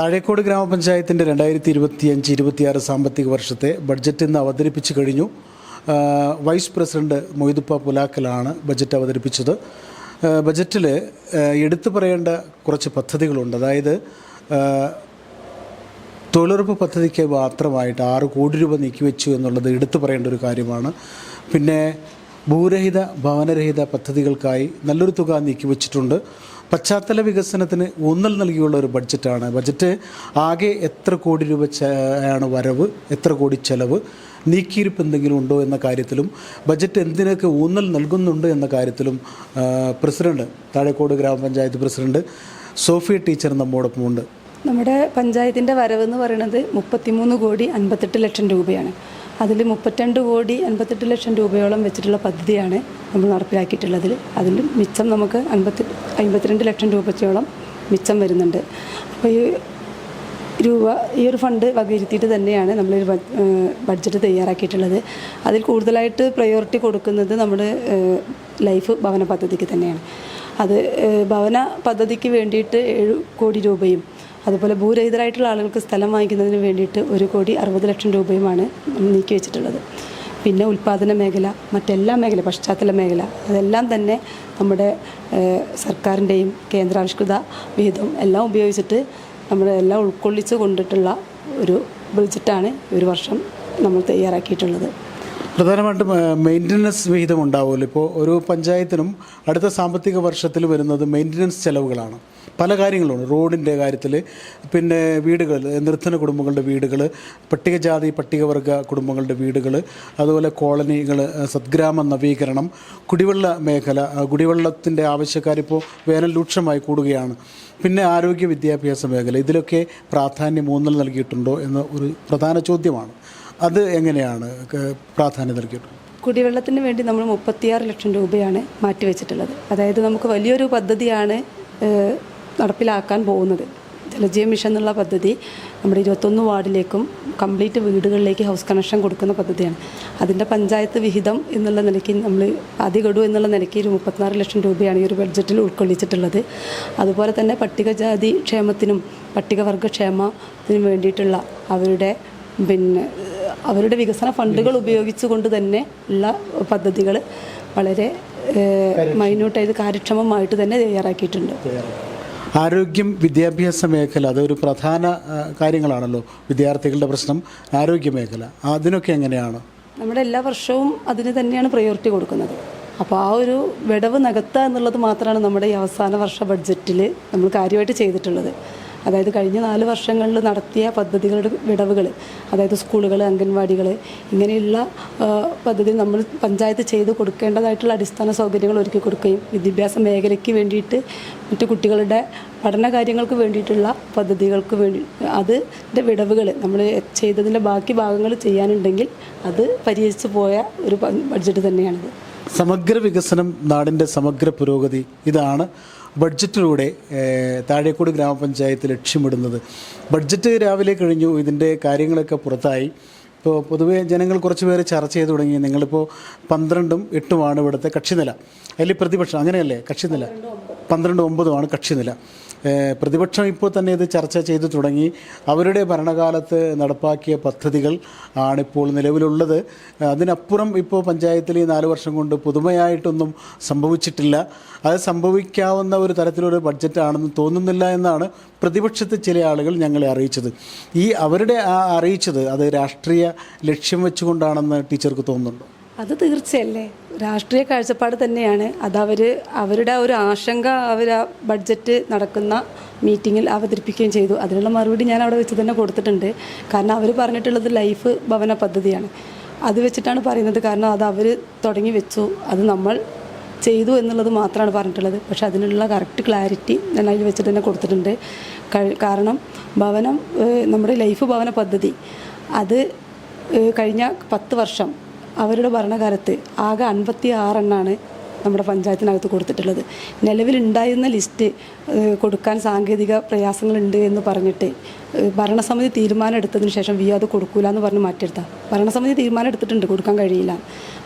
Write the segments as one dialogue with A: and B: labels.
A: താഴേക്കോട് ഗ്രാമപഞ്ചായത്തിന്റെ രണ്ടായിരത്തി ഇരുപത്തിയഞ്ച് ഇരുപത്തിയാറ് സാമ്പത്തിക വർഷത്തെ ബഡ്ജറ്റ് ഇന്ന് അവതരിപ്പിച്ചു കഴിഞ്ഞു. വൈസ് പ്രസിഡന്റ് മൊയ്തുപ്പ പുലാക്കലാണ് ബജറ്റ് അവതരിപ്പിച്ചത്. ബജറ്റിൽ എടുത്തു പറയേണ്ട കുറച്ച് പദ്ധതികളുണ്ട്. അതായത് തൊഴിലുറപ്പ് പദ്ധതിക്ക് മാത്രമായിട്ട് ആറ് കോടി രൂപ നീക്കിവെച്ചു എന്നുള്ളത് എടുത്തു പറയേണ്ട ഒരു കാര്യമാണ്. പിന്നെ ഭൂരഹിത ഭവനരഹിത പദ്ധതികൾക്കായി നല്ലൊരു തുക നീക്കിവെച്ചിട്ടുണ്ട്. പശ്ചാത്തല വികസനത്തിന് ഊന്നൽ നൽകിയുള്ള ഒരു ബഡ്ജറ്റാണ്. ബഡ്ജറ്റ് ആകെ എത്ര കോടി രൂപ ആണ് വരവ് എത്ര കോടി ചെലവ് നീക്കിയിരിപ്പ് എന്തെങ്കിലും ഉണ്ടോ എന്ന കാര്യത്തിലും ബജറ്റ് എന്തിനൊക്കെ ഊന്നൽ നൽകുന്നുണ്ട് എന്ന കാര്യത്തിലും പ്രസിഡന്റ് താഴേക്കോട് ഗ്രാമപഞ്ചായത്ത് പ്രസിഡന്റ് സോഫിയ ടീച്ചർ നമ്മോടൊപ്പമുണ്ട്.
B: നമ്മുടെ പഞ്ചായത്തിന്റെ എന്ന് പറയുന്നത് മുപ്പത്തിമൂന്ന് കോടി അൻപത്തെട്ട് ലക്ഷം രൂപയാണ്. അതിൽ മുപ്പത്തിരണ്ട് കോടി അൻപത്തെട്ട് ലക്ഷം രൂപയോളം വെച്ചിട്ടുള്ള പദ്ധതിയാണ് നമ്മൾ നടപ്പിലാക്കിയിട്ടുള്ളതിൽ. അതിൽ മിച്ചം നമുക്ക് അൻപത്തി അൻപത്തിരണ്ട് ലക്ഷം രൂപയോളം മിച്ചം വരുന്നുണ്ട്. അപ്പോൾ ഈ രൂപ ഈ ഒരു ഫണ്ട് വകയിരുത്തിയിട്ട് തന്നെയാണ് നമ്മളൊരു ബഡ്- ബഡ്ജറ്റ് തയ്യാറാക്കിയിട്ടുള്ളത്. അതിൽ കൂടുതലായിട്ട് പ്രയോറിറ്റി കൊടുക്കുന്നത് നമ്മുടെ ലൈഫ് ഭവന പദ്ധതിക്ക് തന്നെയാണ്. അത് ഭവന പദ്ധതിക്ക് വേണ്ടിയിട്ട് ഏഴ് കോടി രൂപയും അതുപോലെ ഭൂരഹിതരായിട്ടുള്ള ആളുകൾക്ക് സ്ഥലം വാങ്ങിക്കുന്നതിന് വേണ്ടിയിട്ട് ഒരു കോടി അറുപത് ലക്ഷം രൂപയുമാണ് നീക്കി വെച്ചിട്ടുള്ളത്. പിന്നെ ഉൽപ്പാദന മേഖല മറ്റെല്ലാ മേഖല പശ്ചാത്തല മേഖല അതെല്ലാം തന്നെ നമ്മുടെ സർക്കാരിന്റെയും കേന്ദ്രാവിഷ്കൃത വിഹിതം എല്ലാം ഉപയോഗിച്ചിട്ട് നമ്മുടെ എല്ലാം ഉൾക്കൊള്ളിച്ച് കൊണ്ടിട്ടുള്ള ഒരു ബഡ്ജറ്റാണ് ഒരു വർഷം നമ്മൾ തയ്യാറാക്കിയിട്ടുള്ളത്.
A: പ്രധാനമായിട്ടും മെയിന്റനൻസ് വിഹിതം ഉണ്ടാവുമല്ലോ ഇപ്പോൾ ഒരു പഞ്ചായത്തിനും അടുത്ത സാമ്പത്തിക വർഷത്തിൽ വരുന്നത് മെയിന്റനൻസ് ചെലവുകളാണ്. പല കാര്യങ്ങളുണ്ട്. റോഡിന്റെ കാര്യത്തിൽ പിന്നെ വീടുകൾ നിർത്തന കുടുംബങ്ങളുടെ വീടുകൾ പട്ടികജാതി പട്ടികവർഗ കുടുംബങ്ങളുടെ വീടുകൾ അതുപോലെ കോളനികൾ സദ്ഗ്രാമ നവീകരണം കുടിവെള്ള മേഖല കുടിവെള്ളത്തിന്റെ ആവശ്യക്കാരിപ്പോൾ വേനൽ രൂക്ഷമായി കൂടുകയാണ്. പിന്നെ ആരോഗ്യ വിദ്യാഭ്യാസ മേഖല ഇതിലൊക്കെ പ്രാധാന്യം ഊന്നൽ നൽകിയിട്ടുണ്ടോ എന്ന ഒരു പ്രധാന ചോദ്യമാണ്. അത് എങ്ങനെയാണ് പ്രാധാന്യം നൽകിയിട്ടുള്ളത്
B: കുടിവെള്ളത്തിന് വേണ്ടി നമ്മൾ മുപ്പത്തിയാറ് ലക്ഷം രൂപയാണ് മാറ്റിവെച്ചിട്ടുള്ളത്. അതായത് നമുക്ക് വലിയൊരു പദ്ധതിയാണ് നടപ്പിലാക്കാൻ പോകുന്നത്. ജലജീവ മിഷൻ എന്നുള്ള പദ്ധതി നമ്മുടെ ഇരുപത്തൊന്ന് വാർഡിലേക്കും കംപ്ലീറ്റ് വീടുകളിലേക്ക് ഹൗസ് കണക്ഷൻ കൊടുക്കുന്ന പദ്ധതിയാണ്. അതിന്റെ പഞ്ചായത്ത് വിഹിതം എന്നുള്ള നിലയ്ക്ക് നമ്മൾ ആദ്യ ഗഡു എന്നുള്ള നിലയ്ക്ക് ഒരു മുപ്പത്തിനാറ് ലക്ഷം രൂപയാണ് ഈ ഒരു ബഡ്ജറ്റിൽ ഉൾക്കൊള്ളിച്ചിട്ടുള്ളത്. അതുപോലെ തന്നെ പട്ടികജാതി ക്ഷേമത്തിനും പട്ടികവർഗ ക്ഷേമത്തിനും വേണ്ടിയിട്ടുള്ള അവരുടെ പിന്നെ അവരുടെ വികസന ഫണ്ടുകൾ ഉപയോഗിച്ചുകൊണ്ട് തന്നെ ഉള്ള പദ്ധതികൾ വളരെ മൈന്യൂട്ടായത് കാര്യക്ഷമമായിട്ട് തന്നെ തയ്യാറാക്കിയിട്ടുണ്ട്.
A: ആരോഗ്യം വിദ്യാഭ്യാസ മേഖല അതൊരു പ്രധാന കാര്യങ്ങളാണല്ലോ വിദ്യാർത്ഥികളുടെ പ്രശ്നം. ആരോഗ്യ മേഖല അതിനൊക്കെ എങ്ങനെയാണ്?
B: നമ്മുടെ എല്ലാ വർഷവും അതിന് തന്നെയാണ് പ്രയോറിറ്റി കൊടുക്കുന്നത്. അപ്പോൾ ആ ഒരു വിടവ് നികത്തുക എന്നുള്ളത് മാത്രമാണ് നമ്മുടെ ഈ അവസാന വർഷ ബഡ്ജറ്റിൽ നമ്മൾ കാര്യമായിട്ട് ചെയ്തിട്ടുള്ളത്. അതായത് കഴിഞ്ഞ നാല് വർഷങ്ങളിൽ നടത്തിയ പദ്ധതികളുടെ വിടവുകൾ അതായത് സ്കൂളുകൾ അംഗൻവാടികൾ ഇങ്ങനെയുള്ള പദ്ധതി നമ്മൾ പഞ്ചായത്ത് ചെയ്ത് കൊടുക്കേണ്ടതായിട്ടുള്ള അടിസ്ഥാന സൗകര്യങ്ങൾ ഒരുക്കി കൊടുക്കുകയും വിദ്യാഭ്യാസ മേഖലയ്ക്ക് വേണ്ടിയിട്ട് മറ്റു കുട്ടികളുടെ പഠന കാര്യങ്ങൾക്ക് വേണ്ടിയിട്ടുള്ള പദ്ധതികൾക്ക് വേണ്ടി അതിന്റെ വിടവുകൾ നമ്മൾ ചെയ്തതിന്റെ ബാക്കി ഭാഗങ്ങൾ ചെയ്യാനുണ്ടെങ്കിൽ അത് പരിഹരിച്ചു പോയ ഒരു ബഡ്ജറ്റ് തന്നെയാണിത്.
A: സമഗ്ര വികസനം നാടിന്റെ സമഗ്ര പുരോഗതി ഇതാണ്. ബഡ്ജറ്റിലൂടെ താഴേക്കോട് ഗ്രാമപഞ്ചായത്ത് ലക്ഷ്യമിടുന്നത്. ബഡ്ജറ്റ് രാവിലെ കഴിഞ്ഞു ഇതിന്റെ കാര്യങ്ങളൊക്കെ പുറത്തായി. ഇപ്പോൾ പൊതുവേ ജനങ്ങൾ കുറച്ച് പേര് ചർച്ച ചെയ്ത് തുടങ്ങി. നിങ്ങളിപ്പോൾ പന്ത്രണ്ടും എട്ടുമാണ് ഇവിടുത്തെ കക്ഷിനില. അതിൽ പ്രതിപക്ഷം അങ്ങനെയല്ലേ? കക്ഷിനില. പന്ത്രണ്ട് ഒമ്പതുമാണ് കക്ഷിനില. പ്രതിപക്ഷം ഇപ്പോൾ തന്നെ ഇത് ചർച്ച ചെയ്തു തുടങ്ങി. അവരുടെ ഭരണകാലത്ത് നടപ്പാക്കിയ പദ്ധതികൾ ആണിപ്പോൾ നിലവിലുള്ളത്. അതിനപ്പുറം ഇപ്പോൾ പഞ്ചായത്തിൽ ഈ നാല് വർഷം കൊണ്ട് പുതുമയായിട്ടൊന്നും സംഭവിച്ചിട്ടില്ല. അത് സംഭവിക്കാവുന്ന ഒരു തരത്തിലൊരു ബഡ്ജറ്റാണെന്ന് തോന്നുന്നില്ല എന്നാണ് പ്രതിപക്ഷത്തെ ചില ആളുകൾ ഞങ്ങളെ അറിയിച്ചത്. ഈ അവരുടെ ആ അറിയിച്ചത് അത് രാഷ്ട്രീയ ലക്ഷ്യം വെച്ചുകൊണ്ടാണെന്ന് ടീച്ചർക്ക് തോന്നുന്നുണ്ടോ?
B: അത് തീർച്ചയല്ലേ? രാഷ്ട്രീയ കാഴ്ചപ്പാട് തന്നെയാണ്. അതവർ അവരുടെ ഒരു ആശങ്ക അവർ ആ ബഡ്ജറ്റ് നടക്കുന്ന മീറ്റിങ്ങിൽ അവതരിപ്പിക്കുകയും ചെയ്തു. അതിനുള്ള മറുപടി ഞാൻ അവിടെ വെച്ച് തന്നെ കൊടുത്തിട്ടുണ്ട്. കാരണം അവർ പറഞ്ഞിട്ടുള്ളത് ലൈഫ് ഭവന പദ്ധതിയാണ്. അത് വെച്ചിട്ടാണ് പറയുന്നത്. കാരണം അത് അവർ തുടങ്ങി വെച്ചു. അത് നമ്മൾ ചെയ്തു എന്നുള്ളത് മാത്രമാണ് പറഞ്ഞിട്ടുള്ളത്. പക്ഷെ അതിനുള്ള കറക്റ്റ് ക്ലാരിറ്റി ഞാൻ അതിൽ വെച്ചിട്ട് തന്നെ കൊടുത്തിട്ടുണ്ട്. കാരണം ഭവനം നമ്മുടെ ലൈഫ് ഭവന പദ്ധതി അത് കഴിഞ്ഞ പത്ത് വർഷം അവരുടെ ഭരണകാലത്ത് ആകെ അൻപത്തി ആറെണ്ണാണ് നമ്മുടെ പഞ്ചായത്തിനകത്ത് കൊടുത്തിട്ടുള്ളത്. നിലവിലുണ്ടായിരുന്ന ലിസ്റ്റ് കൊടുക്കാൻ സാങ്കേതിക പ്രയാസങ്ങളുണ്ട് എന്ന് പറഞ്ഞിട്ട് ഭരണസമിതി തീരുമാനം എടുത്തതിന് ശേഷം വി അത് കൊടുക്കൂല എന്ന് പറഞ്ഞ് മാറ്റിയെടുത്താൽ ഭരണസമിതി തീരുമാനം എടുത്തിട്ടുണ്ട് കൊടുക്കാൻ കഴിയില്ല.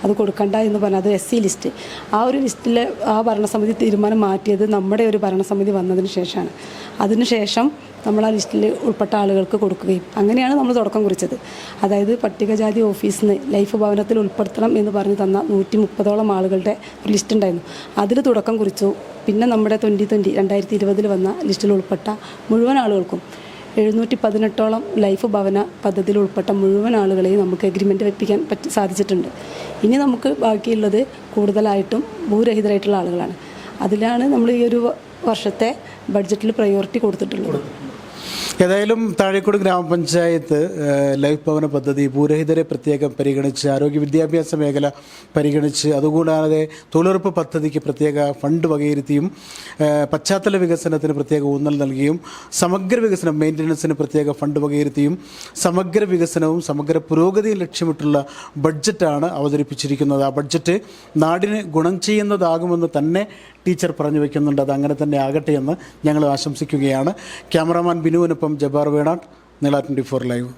B: അത് കൊടുക്കണ്ട എന്ന് പറഞ്ഞാൽ അത് എസ് സി ലിസ്റ്റ്. ആ ഒരു ലിസ്റ്റിലെ ആ ഭരണസമിതി തീരുമാനം മാറ്റിയത് നമ്മുടെ ഒരു ഭരണസമിതി വന്നതിന് ശേഷമാണ്. അതിനുശേഷം നമ്മൾ ആ ലിസ്റ്റിൽ ഉൾപ്പെട്ട ആളുകൾക്ക് കൊടുക്കുകയും അങ്ങനെയാണ് നമ്മൾ തുടക്കം കുറിച്ചത്. അതായത് പട്ടികജാതി ഓഫീസിൽ നിന്ന് ലൈഫ് ഭവനത്തിൽ ഉൾപ്പെടുത്തണം എന്ന് പറഞ്ഞ് തന്ന നൂറ്റി മുപ്പതോളം ആളുകളുടെ ഒരു ലിസ്റ്റ് ഉണ്ടായിരുന്നു അതിൽ തുടക്കം കുറിച്ചു. പിന്നെ നമ്മുടെ ട്വന്റി ട്വന്റി രണ്ടായിരത്തി ഇരുപതിൽ വന്ന ലിസ്റ്റിൽ ഉൾപ്പെട്ട മുഴുവൻ ആളുകൾക്കും എഴുന്നൂറ്റി പതിനെട്ടോളം ലൈഫ് ഭവന പദ്ധതിയിൽ ഉൾപ്പെട്ട മുഴുവൻ ആളുകളെയും നമുക്ക് എഗ്രിമെന്റ് വെപ്പിക്കാൻ പറ്റി സാധിച്ചിട്ടുണ്ട്. ഇനി നമുക്ക് ബാക്കിയുള്ളത് കൂടുതലായിട്ടും ഭൂരഹിതരായിട്ടുള്ള ആളുകളാണ്. അതിലാണ് നമ്മൾ ഈ ഒരു വർഷത്തെ ബഡ്ജറ്റിൽ പ്രയോറിറ്റി കൊടുത്തിട്ടുള്ളത്.
A: ഏതായാലും താഴേക്കോട് ഗ്രാമപഞ്ചായത്ത് ലൈഫ് ഭവന പദ്ധതി ഭൂരഹിതരെ പ്രത്യേകം പരിഗണിച്ച് ആരോഗ്യ വിദ്യാഭ്യാസ മേഖല പരിഗണിച്ച് അതുകൂടാതെ തൊഴിലുറപ്പ് പദ്ധതിക്ക് പ്രത്യേക ഫണ്ട് വകയിരുത്തിയും പശ്ചാത്തല വികസനത്തിന് പ്രത്യേക ഊന്നൽ നൽകിയും സമഗ്ര വികസനം മെയിന്റനൻസിന് പ്രത്യേക ഫണ്ട് വകയിരുത്തിയും സമഗ്ര വികസനവും സമഗ്ര പുരോഗതിയും ലക്ഷ്യമിട്ടുള്ള ബഡ്ജറ്റാണ് അവതരിപ്പിച്ചിരിക്കുന്നത്. ആ ബഡ്ജറ്റ് നാടിന് ഗുണം ചെയ്യുന്നതാകുമെന്ന് തന്നെ ടീച്ചർ പറഞ്ഞു വെക്കുന്നുണ്ട് അത് അങ്ങനെ തന്നെ ആകട്ടെ എന്ന് ഞങ്ങൾ ആശംസിക്കുകയാണ്. ക്യാമറാമാൻ ബിനുവിനൊപ്പം ജബാർ വേണാട്ട് നില twenty four live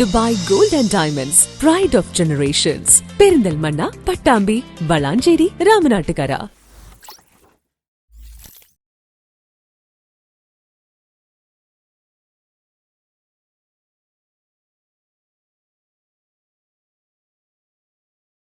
C: Dubai gold and diamonds pride of generations Perinthalmanna Pattambi Valanchery Ramanattukara.